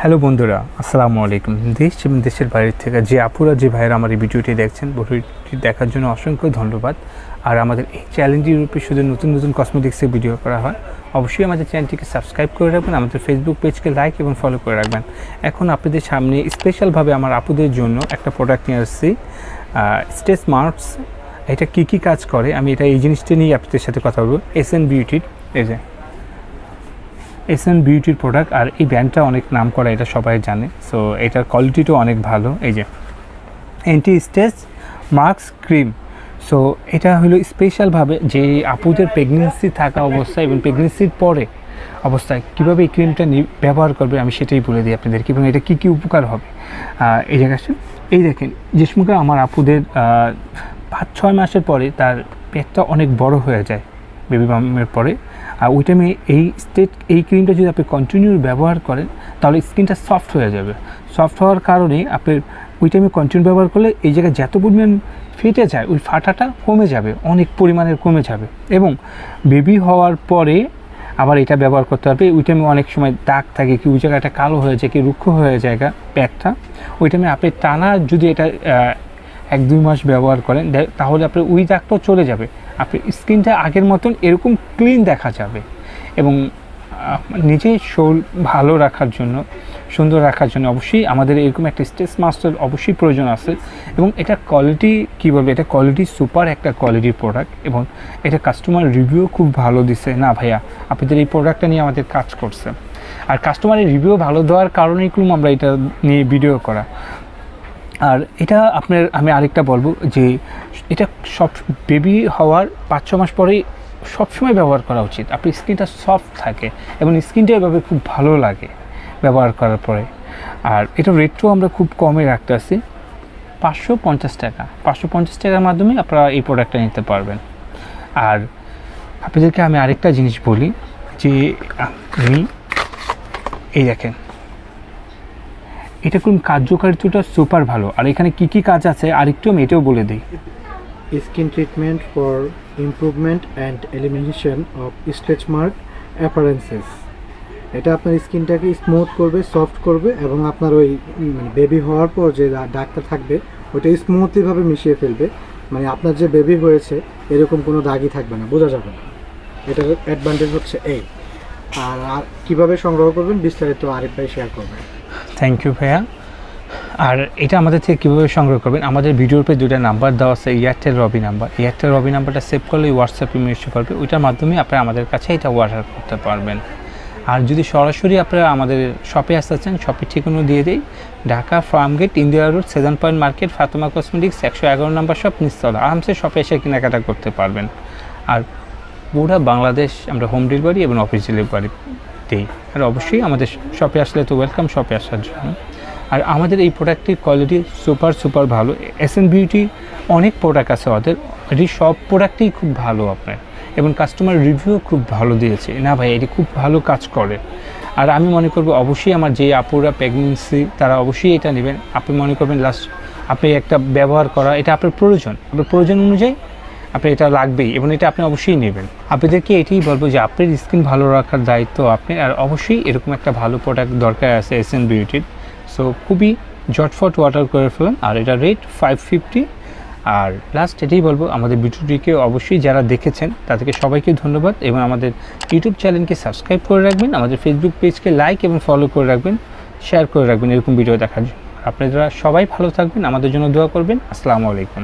Hello বন্ধুরা, আসসালামু আলাইকুম। দেশ এবং দেশের বাইরে থেকে যে আপুরা, যে ভাইয়েরা আমার এই ভিডিওটি দেখছেন, ভিডিওটি দেখার জন্য অসংখ্য ধন্যবাদ। আর আমাদের এই চ্যানেলটির রূপে শুধু নতুন নতুন কসমেটিক্সের ভিডিও করা হয়, অবশ্যই আমাদের চ্যানেলটিকে সাবস্ক্রাইব করে রাখবেন, আমাদের ফেসবুক পেজকে লাইক এবং ফলো করে রাখবেন। এখন আপনাদের সামনে স্পেশালভাবে আমার আপুদের জন্য একটা প্রোডাক্ট নিয়ে আসছি স্টেস মার্কস এটা কী কী কাজ করে? আমি এটা এই জিনিসটা নিয়ে আপনাদের সাথে কথা বলব। এস এন বিউটির যে। এস এন বিউটির প্রোডাক্ট আর এই ব্র্যান্ডটা অনেক নাম করা এটা সবাই জানে। সো এটার কোয়ালিটিটাও অনেক ভালো। এই যে anti stage mask cream so এটা হলো স্পেশালভাবে যে আপুদের প্রেগনেন্সি থাকা অবস্থায় এবং প্রেগনেন্সির পরে অবস্থায় কীভাবে এই ক্রিমটা ব্যবহার করবে আমি সেটাই বলে দিই আপনাদেরকে এবং এটা কী কী উপকার হবে। এই আসুন। এই দেখেন যেসমুখে আমার আপুদের পাঁচ ছয় মাসের পরে তার পেটটা অনেক বড় হয়ে যায়। বেবি মামের পরে। আর ওই টাইমে এই স্টেট এই ক্রিমটা যদি আপনি কন্টিনিউ ব্যবহার করেন, তাহলে স্কিনটা সফট হয়ে যাবে। সফট হওয়ার কারণে আপনার ওই টাইমে কন্টিনিউ ব্যবহার করলে এই জায়গায় যত পরিমাণ ফেটে যায়, ওই ফাটাটা কমে যাবে, অনেক পরিমাণের কমে যাবে। এবং বেবি হওয়ার পরে আবার এটা ব্যবহার করতে হবে, ওই টাইমে অনেক সময় দাগ থাকে কি ওই জায়গাটা কালো হয়ে যায় কি রুক্ষ হয়ে যায় প্যাকটা ওই টাইমে আপনি টানা যদি এটা এক দুই মাস ব্যবহার করেন তাহলে আপনার ওই দাগটাও চলে যাবে। আপনার স্কিনটা আগের মতন এরকম ক্লিন দেখা যাবে। এবং নিজের শোল ভালো রাখার জন্য, সুন্দর রাখার জন্য অবশ্যই আমাদের এরকম একটা স্টেস মাস্টার অবশ্যই প্রয়োজন আছে। এবং এটা কোয়ালিটি কী বলব? এটা কোয়ালিটি সুপার একটা কোয়ালিটির প্রোডাক্ট এবং এটা কাস্টমার রিভিউ খুব ভালো দিছে। না ভাইয়া, আপনাদের এই প্রোডাক্টটা নিয়ে আমাদের কাজ করছে। আর কাস্টমারের রিভিউ ভালো দেওয়ার কারণেই কিন্তু আমরা এটা নিয়ে ভিডিও করা। আর এটা আপনার, আমি আরেকটা বলব যে এটা সব বেবি হওয়ার পাঁচ ছ মাস পরেই সবসময় ব্যবহার করা উচিত। আপনার স্কিনটা সফট থাকে এবং স্কিনটা এভাবে খুব ভালো লাগে ব্যবহার করার পরে। আর এটা রেটটাও আমরা খুব কমে রাখতে আছি পাঁচশো পঞ্চাশ টাকা। পাঁচশো পঞ্চাশ টাকার মাধ্যমে আপনারা এই প্রোডাক্টটা নিতে পারবেন। আর আপনাদেরকে আমি আরেকটা জিনিস বলি যে আমি, এই দেখেন এটা কোন কার্যকারিতাটা সুপার ভালো। আর এখানে কি কি কাজ আছে আরেকটু আমি এটাও বলে দিই। Skin treatment for improvement and elimination of stretch mark appearances এটা আপনার স্কিনটাকে স্মুথ করবে সফট করবে এবং আপনার ওই মানে বেবি হওয়ার পর যে দাগটা থাকবে ওটা স্মুথলিভাবে মিশিয়ে ফেলবে। মানে আপনার যে বেবি হয়েছে, এরকম কোনো দাগই থাকবে না, বোঝা যাবে না। এটার অ্যাডভান্টেজ হচ্ছে এই আর আর কীভাবে সংগ্রহ করবেন, বিস্তারিত ভাই শেয়ার করবেন। থ্যাংক ইউ ভাইয়া। আর এটা আমাদের থেকে কীভাবে সংগ্রহ করবেন? আমাদের ভিডিওর পে দুটা নাম্বার দেওয়া আছে Airtel Robi number. Airtel Robi নাম্বারটা সেভ করলে হোয়াটসঅ্যাপে মেসেজ করবে। ওইটার মাধ্যমে আপনারা আমাদের কাছে এটা অর্ডার করতে পারবেন। আর যদি সরাসরি আপনারা আমাদের শপে আসতে চান শপের ঠিকানা দিয়ে দিই। Dhaka Farmgate India road seven point market Fatema cosmetics একশো এগারো নম্বর শপ নিস্তলা। আরামসে শপে এসে কেনাকাটা করতে পারবেন। আর পুরা বাংলাদেশ আমরা হোম ডেলিভারি এবং অফিস ডেলিভারি দিই আর অবশ্যই আমাদের শপে আসলে তো ওয়েলকাম শপে আসার জন্য। আর আমাদের এই প্রোডাক্টটির কোয়ালিটি সুপার সুপার ভালো। এস এন বিউটি অনেক প্রোডাক্ট আছে ওদের। এটি সব প্রোডাক্টই খুব ভালো আপনার। এবং কাস্টমার রিভিউ খুব ভালো দিয়েছে। না ভাই, এটি খুব ভালো কাজ করে। আর আমি মনে করব, অবশ্যই আমার যে আপুরা প্রেগনেন্সি তারা অবশ্যই এটা নেবেন। আপনি মনে করবেন লাস্ট আপনি একটা ব্যবহার করা, এটা আপনার প্রয়োজন। আপনার প্রয়োজন অনুযায়ী আপনি এটা লাগবেই এবং এটা আপনি অবশ্যই নেবেন। আপনাদেরকে এটাই বলব যে আপনার স্কিন ভালো রাখার দায়িত্ব আপনি, আর অবশ্যই এরকম একটা ভালো প্রোডাক্ট দরকার আছে এস এন বিউটির সো খুবই জটফট ওয়াটার করে ফেলেন, আর এটা রেট ফাইভ ফিফটি আর লাস্ট এটাই বলব, আমাদের ভিডিওটিকে অবশ্যই যারা দেখেছেন, তাদেরকে সবাইকে ধন্যবাদ এবং আমাদের ইউটিউব চ্যানেলকে সাবস্ক্রাইব করে রাখবেন, আমাদের ফেসবুক পেজকে লাইক এবং ফলো করে রাখবেন শেয়ার করে রাখবেন এরকম ভিডিও দেখার জন্য। আপনারা সবাই ভালো থাকবেন, আমাদের জন্য দোয়া করবেন। আসসালামু আলাইকুম।